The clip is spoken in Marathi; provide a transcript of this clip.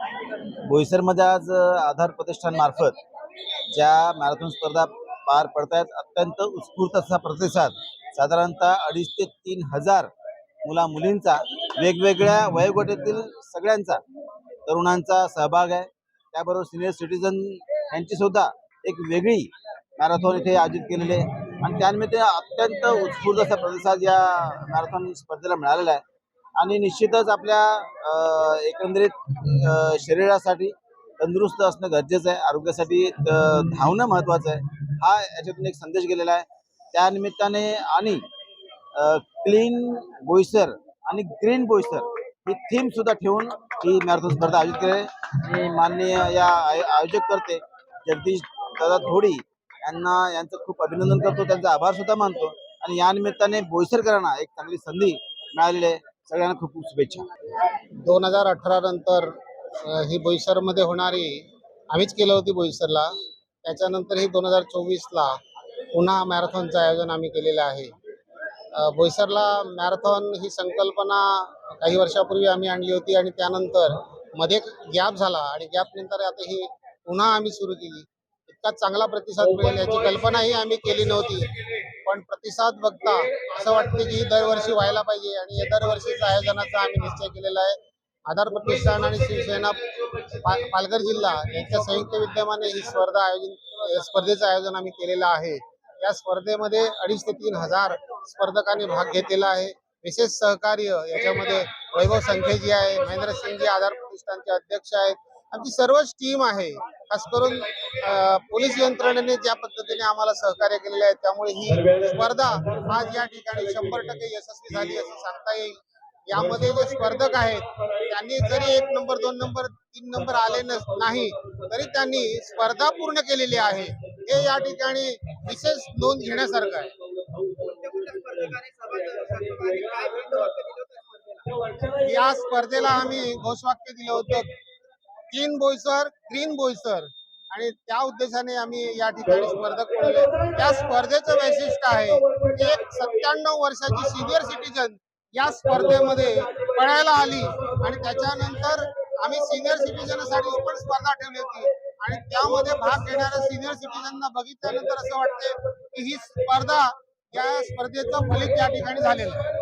बोईसरमध्ये आज आधार प्रतिष्ठान मार्फत ज्या मॅरेथॉन स्पर्धा पार पडत आहेत अत्यंत उत्स्फूर्त असा प्रतिसाद साधारणतः अडीच ते तीन हजार मुला मुलींचा वेगवेगळ्या वयोगटातील सगळ्यांचा तरुणांचा सहभाग आहे. त्याबरोबर सिनियर सिटीजन यांची सुद्धा एक वेगळी मॅरेथॉन इथे आयोजित केलेली आहे. आणि त्यानिमित्त अत्यंत उत्स्फूर्त असा प्रतिसाद या मॅरेथॉन स्पर्धेला मिळालेला आहे. आणि निश्चितच आपल्या एकंदरीत शरीरासाठी तंदुरुस्त असणं गरजेचं आहे. आरोग्यासाठी धावणं महत्त्वाचं आहे. हा याच्यातून एक संदेश गेलेला आहे. त्यानिमित्ताने आणि क्लीन बोईसर आणि ग्रीन बोईसर ही थीम सुद्धा ठेवून ही मॅरेथॉन स्पर्धा आयोजित केली आहे. मी माननीय या आयोजक करते जगदीश दादा थोडी यांना यांचं खूप अभिनंदन करतो. त्यांचा आभार सुद्धा मानतो. आणि या निमित्ताने बोईसरकरांना एक चांगली संधी मिळालेली आहे. सगळ्यांना खूप खूप शुभेच्छा. दोन हजार अठरा नंतर ही बोईसरमध्ये होणारी आम्हीच केलं होती बोईसरला. त्याच्यानंतर ही दोन हजार चोवीसला पुन्हा मॅरेथॉनचं आयोजन आम्ही केलेलं आहे. बोईसरला मॅरेथॉन ही संकल्पना काही वर्षापूर्वी आम्ही आणली होती आणि त्यानंतरमध्ये गॅप झाला आणि गॅप नंतर आता ही पुन्हा आम्ही सुरू केली. इतका चांगला प्रतिसाद मिळेल याची कल्पनाही आम्ही केली नव्हती. पण प्रतिसाद बघता असं वाटते की ही दरवर्षी व्हायला पाहिजे आणि या दरवर्षीच्या आयोजनाचा आम्ही निश्चय केलेला आहे. आधार प्रतिष्ठान आणि शिवसेना पालघर जिल्हा यांच्या संयुक्त विद्यमाने ही स्पर्धा आयोजन स्पर्धेचं आयोजन आम्ही केलेलं आहे. या स्पर्धेमध्ये अडीच ते तीन हजार स्पर्धकांनी भाग घेतलेला आहे. विशेष सहकार्य याच्यामध्ये वैभव संखेजी आहे महेंद्रसिंगजी आधार प्रतिष्ठानचे अध्यक्ष आहेत. आमची सर्वच टीम आहे. खास करून पोलीस यंत्रणेने ज्या पद्धतीने आम्हाला सहकार्य केलेले आहे त्यामुळे ही स्पर्धा आज या ठिकाणी शंभर टक्के यशस्वी झाली असं सांगता येईल. यामध्ये जे स्पर्धक आहेत त्यांनी जरी एक नंबर दोन नंबर तीन नंबर आले नस- नाही तरी त्यांनी स्पर्धा पूर्ण केलेली आहे. हे या ठिकाणी विशेष नोंद घेण्यासारखं आहे. या स्पर्धेला आम्ही घोषवाक्य दिलं होतं. क्लीन बोईसर ग्रीन बोईसर आणि त्या उद्देशाने आम्ही या ठिकाणी स्पर्धक पडले त्या स्पर्धेचं वैशिष्ट्य आहे की एक सत्त्याण्णव वर्षाची सिनियर सिटीजन या स्पर्धेमध्ये पळायला आली आणि त्याच्यानंतर आम्ही सिनियर सिटीजनसाठी पण स्पर्धा ठेवली होती. आणि त्यामध्ये भाग घेणाऱ्या सिनियर सिटीजनना बघितल्यानंतर असं वाटते की ही स्पर्धा या स्पर्धेचं फलित या ठिकाणी झालेलं आहे.